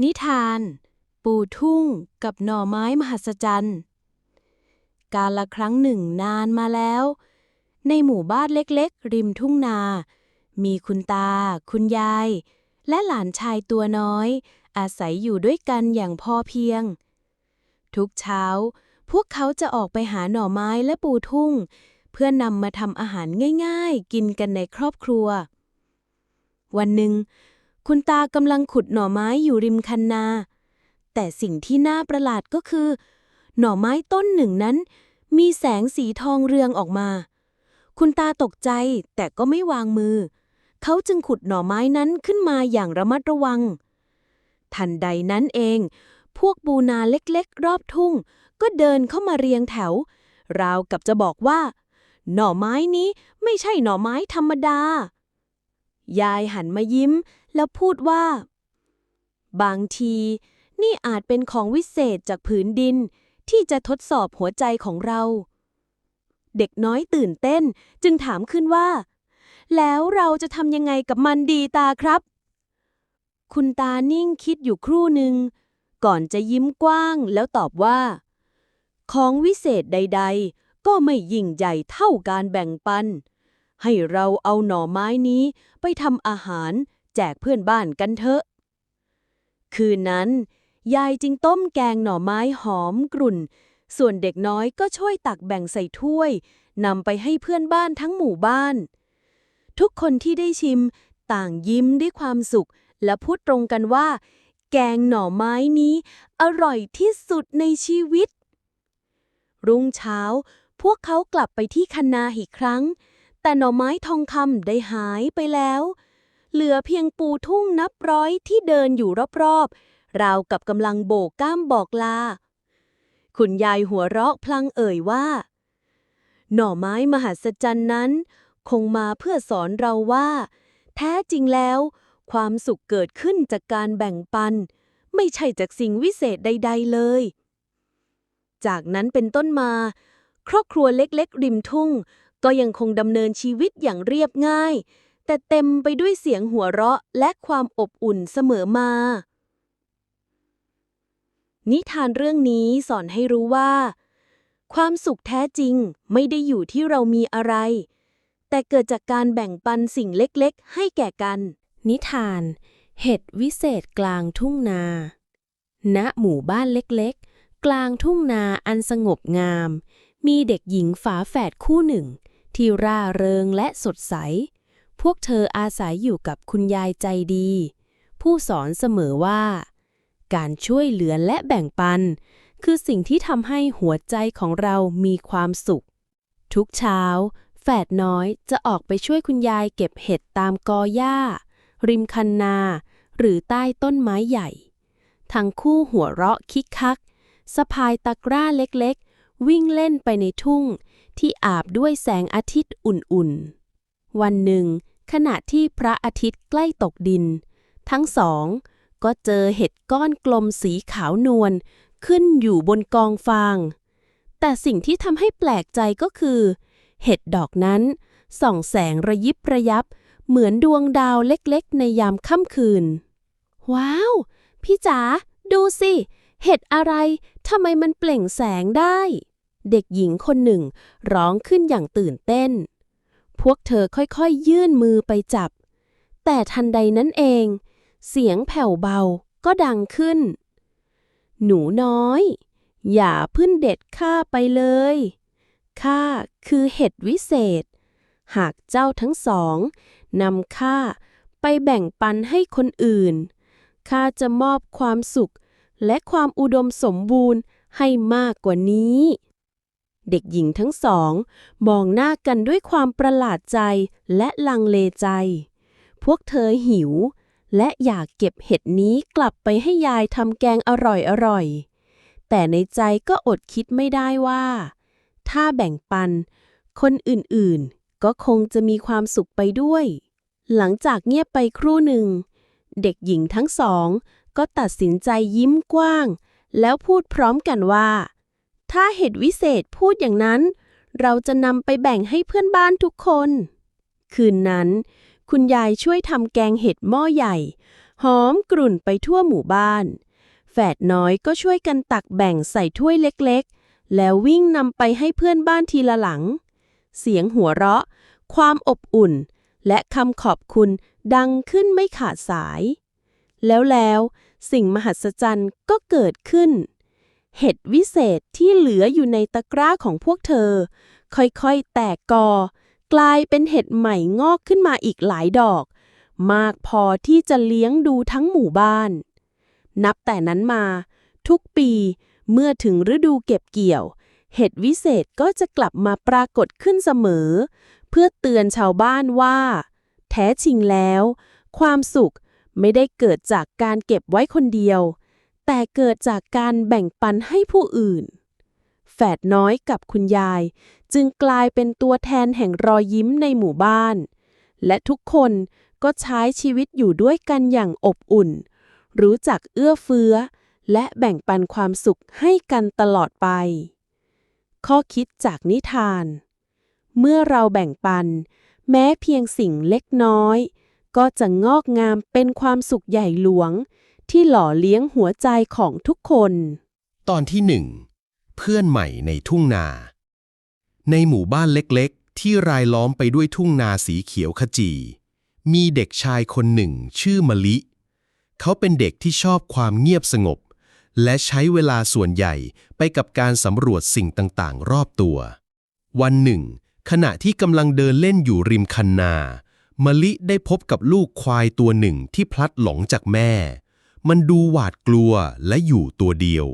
นิทาน ปูทุ่งกับหน่อไม้มหัศจรรย์ การละครั้งหนึ่งนานมาแล้ว ในหมู่บ้านเล็กๆ ริมทุ่งนา มีคุณตา คุณยาย และหลานชายตัวน้อย อาศัยอยู่ด้วยกันอย่างพอเพียง ทุกเช้า พวกเขาจะออกไปหาหน่อไม้และปูทุ่ง เพื่อนำมาทำอาหารง่ายๆ กินกันในครอบครัว วันหนึ่ง คุณตากำลังขุดหน่อไม้อยู่ริมคันนา แต่สิ่งที่น่าประหลาดก็คือ หน่อไม้ต้นหนึ่งนั้น มีแสงสีทองเรืองออกมา คุณตาตกใจแต่ก็ไม่วางมือ เขาจึงขุดหน่อไม้นั้นขึ้นมาอย่างระมัดระวัง ทันใดนั้นเอง พวกปูนาเล็กๆ รอบทุ่ง ก็เดินเข้ามาเรียงแถว ราวกับจะบอกว่า หน่อไม้นี้ไม่ใช่หน่อไม้ธรรมดา ยายหันมายิ้ม แล้วพูดว่า บางที นี่อาจเป็นของวิเศษจากผืนดิน ที่จะทดสอบหัวใจของเรา เด็กน้อยตื่นเต้นจึงถามขึ้นว่า แล้วเราจะทำยังไงกับมันดีตาครับ คุณตานิ่งคิดอยู่ครู่หนึ่ง ก่อนจะยิ้มกว้างแล้วตอบว่า ของวิเศษใด ๆ ก็ไม่ยิ่งใหญ่เท่าการแบ่งปันให้เราเอาหน่อไม้นี้ไปทำอาหาร แจกเพื่อนบ้านกันเถอะ คืนนั้น ยายจึงต้มแกงหน่อไม้หอมกรุ่น ส่วนเด็กน้อยก็ช่วยตักแบ่งใส่ถ้วยนำไปให้เพื่อนบ้านทั้งหมู่บ้าน ทุกคนที่ได้ชิมต่างยิ้มด้วยความสุข และพูดตรงกันว่า แกงหน่อไม้นี้ อร่อยที่สุดในชีวิต รุ่งเช้า พวกเขากลับไปที่คันนาอีกครั้ง แต่หน่อไม้ทองคำได้หายไปแล้ว เหลือเพียงปูทุ่งนับร้อยที่เดินอยู่รอบๆ ราวกับกำลังโบกก้ามบอกลา คุณยายหัวเราะพลังเอ่ยว่า หน่อไม้มหัศจรรย์นั้น คงมาเพื่อสอนเราว่า แท้จริงแล้ว ความสุขเกิดขึ้นจากการแบ่งปัน ไม่ใช่จากสิ่งวิเศษใด ๆ เลย จากนั้นเป็นต้นมา ครอบครัวเล็กๆ ริมทุ่ง ก็ยังคงดำเนินชีวิตอย่างเรียบง่าย แต่เต็มไปด้วยเสียงหัวเราะและความอบอุ่นเสมอมา นิทานเรื่องนี้สอนให้รู้ว่า ความสุขแท้จริงไม่ได้อยู่ที่เรามีอะไร แต่เกิดจากการแบ่งปันสิ่งเล็กๆ ให้แก่กัน นิทาน เห็ดวิเศษกลางทุ่งนา ณ หมู่บ้านเล็กๆ กลางทุ่งนาอันสงบงาม มีเด็กหญิงฝาแฝดคู่หนึ่ง ที่ร่าเริงและสดใส พวกเธออาศัยอยู่กับคุณยายใจดี ผู้สอนเสมอว่า การช่วยเหลือและแบ่งปัน คือสิ่งที่ทำให้หัวใจของเรามีความสุข ทุกเช้า แฝดน้อยจะออกไปช่วยคุณยายเก็บเห็ดตามกอหญ้า ริมคันนา หรือใต้ต้นไม้ใหญ่ ทั้งคู่หัวเราะคิกคักสะพายตะกร้าเล็กๆ วิ่งเล่นไปในทุ่ง ที่อาบด้วยแสงอาทิตย์อุ่นๆ วันหนึ่ง ขณะที่พระอาทิตย์ใกล้ตกดิน ทั้งสองก็เจอเห็ดก้อนกลมสีขาวนวลขึ้นอยู่บนกองฟาง แต่สิ่งที่ทำให้แปลกใจก็คือ เห็ดดอกนั้นส่องแสงระยิบระยับ เหมือนดวงดาวเล็กๆ ในยามค่ำคืน ว้าว พี่จ๋าดูสิ เห็ดอะไรทำไมมันเปล่งแสงได้ เด็กหญิงคนหนึ่งร้องขึ้นอย่างตื่นเต้น พวกเธอค่อยๆยื่นมือไปจับ แต่ทันใดนั้นเอง เสียงแผ่วเบาก็ดังขึ้น หนูน้อย อย่าพึ่งเด็ดข้าไปเลย ข้าคือเห็ดวิเศษ หากเจ้าทั้งสองนำข้าไปแบ่งปันให้คนอื่น ข้าจะมอบความสุขและความอุดมสมบูรณ์ให้มากกว่านี้ เด็กหญิงทั้งสอง มองหน้ากันด้วยความประหลาดใจและลังเลใจ พวกเธอหิว และอยากเก็บเห็ดนี้กลับไปให้ยายทำแกงอร่อยๆ แต่ในใจก็อดคิดไม่ได้ว่า ถ้าแบ่งปัน คนอื่นๆ ก็คงจะมีความสุขไปด้วย หลังจากเงียบไปครู่หนึ่ง เด็กหญิงทั้งสอง ก็ตัดสินใจยิ้มกว้าง แล้วพูดพร้อมกันว่า ถ้าเห็ดวิเศษพูดอย่างนั้น เราจะนำไปแบ่งให้เพื่อนบ้านทุกคน คืนนั้น คุณยายช่วยทำแกงเห็ดหม้อใหญ่ หอมกรุ่นไปทั่วหมู่บ้าน แฝดน้อยก็ช่วยกันตักแบ่งใส่ถ้วยเล็กๆ แล้ววิ่งนำไปให้เพื่อนบ้านทีละหลัง เสียงหัวเราะ ความอบอุ่น และคำขอบคุณดังขึ้นไม่ขาดสาย แล้วแล้วสิ่งมหัศจรรย์ก็เกิดขึ้น เห็ดวิเศษที่เหลืออยู่ในตะกร้าของพวกเธอ ค่อยๆ แตกกอ กลายเป็นเห็ดใหม่งอกขึ้นมาอีกหลายดอก มากพอที่จะเลี้ยงดูทั้งหมู่บ้าน นับแต่นั้นมา ทุกปีเมื่อถึงฤดูเก็บเกี่ยว เห็ดวิเศษก็จะกลับมาปรากฏขึ้นเสมอ เพื่อเตือนชาวบ้านว่า แท้จริงแล้ว ความสุขไม่ได้เกิดจากการเก็บไว้คนเดียว แต่เกิดจากการแบ่งปันให้ผู้อื่น แฝดน้อยกับคุณยาย จึงกลายเป็นตัวแทนแห่งรอยยิ้มในหมู่บ้าน และทุกคนก็ใช้ชีวิตอยู่ด้วยกันอย่างอบอุ่น รู้จักเอื้อเฟื้อ และแบ่งปันความสุขให้กันตลอดไป ข้อคิดจากนิทาน เมื่อเราแบ่งปัน แม้เพียงสิ่งเล็กน้อย ก็จะงอกงามเป็นความสุขใหญ่หลวง ที่หล่อเลี้ยงหัวใจของทุกคน ตอนที่หนึ่งเพื่อนใหม่ในทุ่งนา ในหมู่บ้านเล็กๆ ที่รายล้อมไปด้วยทุ่งนาสีเขียวขจี มีเด็กชายคนหนึ่งชื่อมะลิ เขาเป็นเด็กที่ชอบความเงียบสงบ และใช้เวลาส่วนใหญ่ไปกับการสำรวจสิ่งต่างๆ รอบตัว วันหนึ่ง ขณะที่กำลังเดินเล่นอยู่ริมคันนามะลิได้พบกับลูกควายตัวหนึ่งที่พลัดหลงจากแม่ มันดูหวาดกลัวและอยู่ตัวเดียว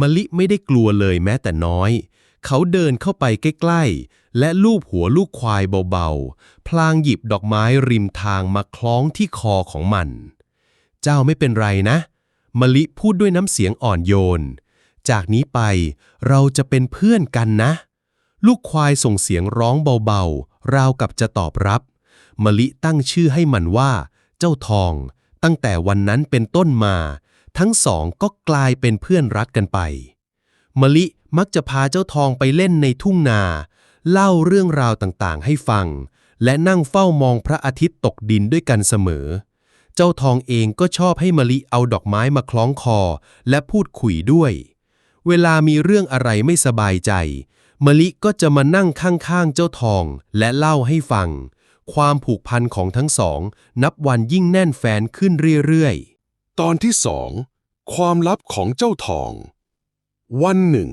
มะลิไม่ได้กลัวเลยแม้แต่น้อย เขาเดินเข้าไปใกล้ๆ และลูบหัวลูกควายเบาๆ พลางหยิบดอกไม้ริมทางมาคล้องที่คอของมัน เจ้าไม่เป็นไรนะ มะลิพูดด้วยน้ำเสียงอ่อนโยน จากนี้ไปเราจะเป็นเพื่อนกันนะ ลูกควายส่งเสียงร้องเบาๆ ราวกับจะตอบรับ มะลิตั้งชื่อให้มันว่า เจ้าทอง ตั้งแต่วันนั้นเป็นต้นมา ทั้งสองก็กลายเป็นเพื่อนรักกันไป มะลิมักจะพาเจ้าทองไปเล่นในทุ่งนา เล่าเรื่องราวต่างๆ ให้ฟัง และนั่งเฝ้ามองพระอาทิตย์ตกดินด้วยกันเสมอ เจ้าทองเองก็ชอบให้มะลิเอาดอกไม้มาคล้องคอ และพูดคุยด้วย เวลามีเรื่องอะไรไม่สบายใจ มะลิก็จะมานั่งข้างๆเจ้าทองและเล่าให้ฟัง ความผูกพันของทั้งสอง นับวันยิ่งแน่นแฟนขึ้นเรื่อยๆ ตอนที่สองความลับของเจ้าทอง วันหนึ่ง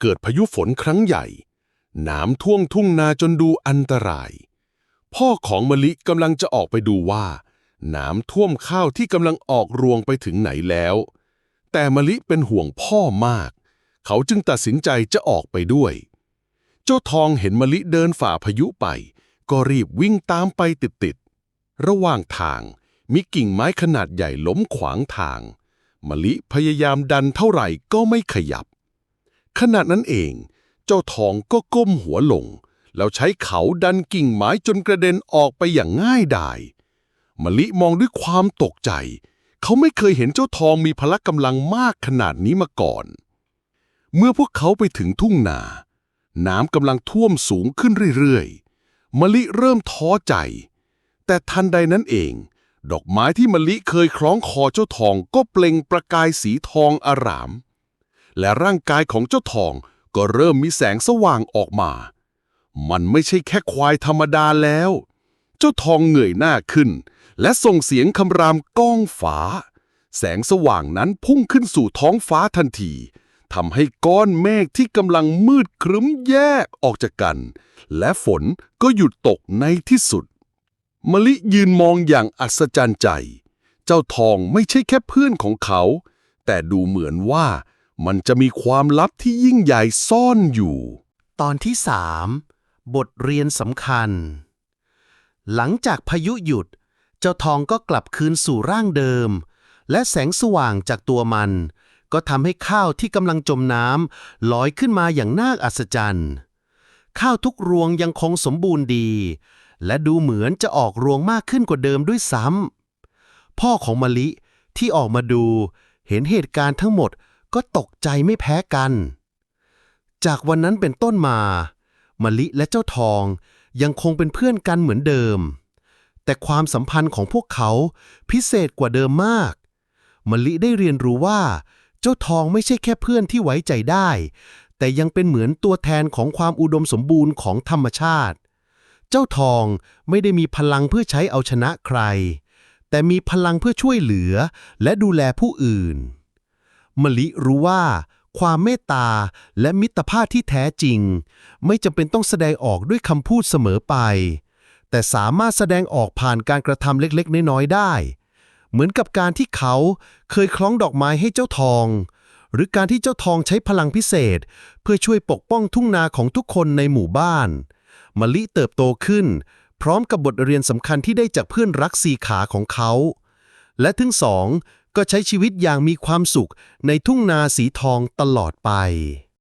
เกิดพายุฝนครั้งใหญ่ น้ำท่วงทุ่งนาจนดูอันตราย พ่อของมะลิกำลังจะออกไปดูว่า น้ำท่วมข้าวที่กำลังออกรวงไปถึงไหนแล้ว แต่มะลิเป็นห่วงพ่อมาก เขาจึงตัดสินใจจะออกไปด้วย เจ้าทองเห็นมะลิเดินฝ่าพายุไป ก็รีบวิ่งตามไปติดๆ ระหว่างทางมีกิ่งไม้ขนาดใหญ่ล้มขวางทาง มะลิพยายามดันเท่าไหร่ก็ไม่ขยับ ขณะนั้นเอง เจ้าทองก็ก้มหัวลง แล้วใช้เขาดันกิ่งไม้จนกระเด็นออกไปอย่างง่ายดาย มะลิมองด้วยความตกใจ เขาไม่เคยเห็นเจ้าทองมีพละกำลังมากขนาดนี้มาก่อน เมื่อพวกเขาไปถึงทุ่งนา น้ำกำลังท่วมสูงขึ้นเรื่อยๆ มะลิเริ่มท้อใจ แต่ทันใดนั้นเอง ดอกไม้ที่มะลิเคยคล้องคอเจ้าทองก็เปล่งประกายสีทองอาราม และร่างกายของเจ้าทองก็เริ่มมีแสงสว่างออกมา มันไม่ใช่แค่ควายธรรมดาแล้ว เจ้าทองเงยหน้าขึ้น และส่งเสียงคำรามก้องฟ้า แสงสว่างนั้นพุ่งขึ้นสู่ท้องฟ้าทันที ทำให้ก้อนเมฆที่กำลังมืดครึ้มแยกออกจากกัน และฝนก็หยุดตกในที่สุด มะลิยืนมองอย่างอัศจรรย์ใจ เจ้าทองไม่ใช่แค่เพื่อนของเขา แต่ดูเหมือนว่ามันจะมีความลับที่ยิ่งใหญ่ซ่อนอยู่ ตอนที่สามบทเรียนสำคัญ หลังจากพายุหยุด เจ้าทองก็กลับคืนสู่ร่างเดิม และแสงสว่างจากตัวมัน ก็ทำให้ข้าวที่กำลังจมน้ำลอยขึ้นมาอย่างน่าอัศจรรย์ ข้าวทุกรวงยังคงสมบูรณ์ดี และดูเหมือนจะออกรวงมากขึ้นกว่าเดิมด้วยซ้ำพ่อของมะลิที่ออกมาดูเห็นเหตุการณ์ทั้งหมดก็ตกใจไม่แพ้กัน จากวันนั้นเป็นต้นมามะลิและเจ้าทองยังคงเป็นเพื่อนกันเหมือนเดิม แต่ความสัมพันธ์ของพวกเขาพิเศษกว่าเดิมมากมะลิได้เรียนรู้ว่า จ้าทองไม่ใช่แค่เพื่อนที่ไว้ใจได้ แต่ยังเป็นเหมือนตัวแทนของความอุดมสมบูรณ์ของธรรมชาติ เจ้าทองไม่ได้มีพลังเพื่อใช้เอาชนะใคร แต่มีพลังเพื่อช่วยเหลือและดูแลผู้อื่น มลิรู้ว่า ความเมตตาและมิตรภาพที่แท้จริง ไม่จำเป็นต้องแสดงออกด้วยคำพูดเสมอไป แต่สามารถแสดงออกผ่านการกระทำเล็กๆ น้อยๆได้ เหมือนกับการที่เขาเคยคล้องดอกไม้ให้เจ้าทอง หรือการที่เจ้าทองใช้พลังพิเศษ เพื่อช่วยปกป้องทุ่งนาของทุกคนในหมู่บ้านมะลิเติบโตขึ้น พร้อมกับบทเรียนสำคัญที่ได้จากเพื่อนรักสีขาของเขา และทั้งสองก็ใช้ชีวิตอย่างมีความสุขในทุ่งนาสีทองตลอดไป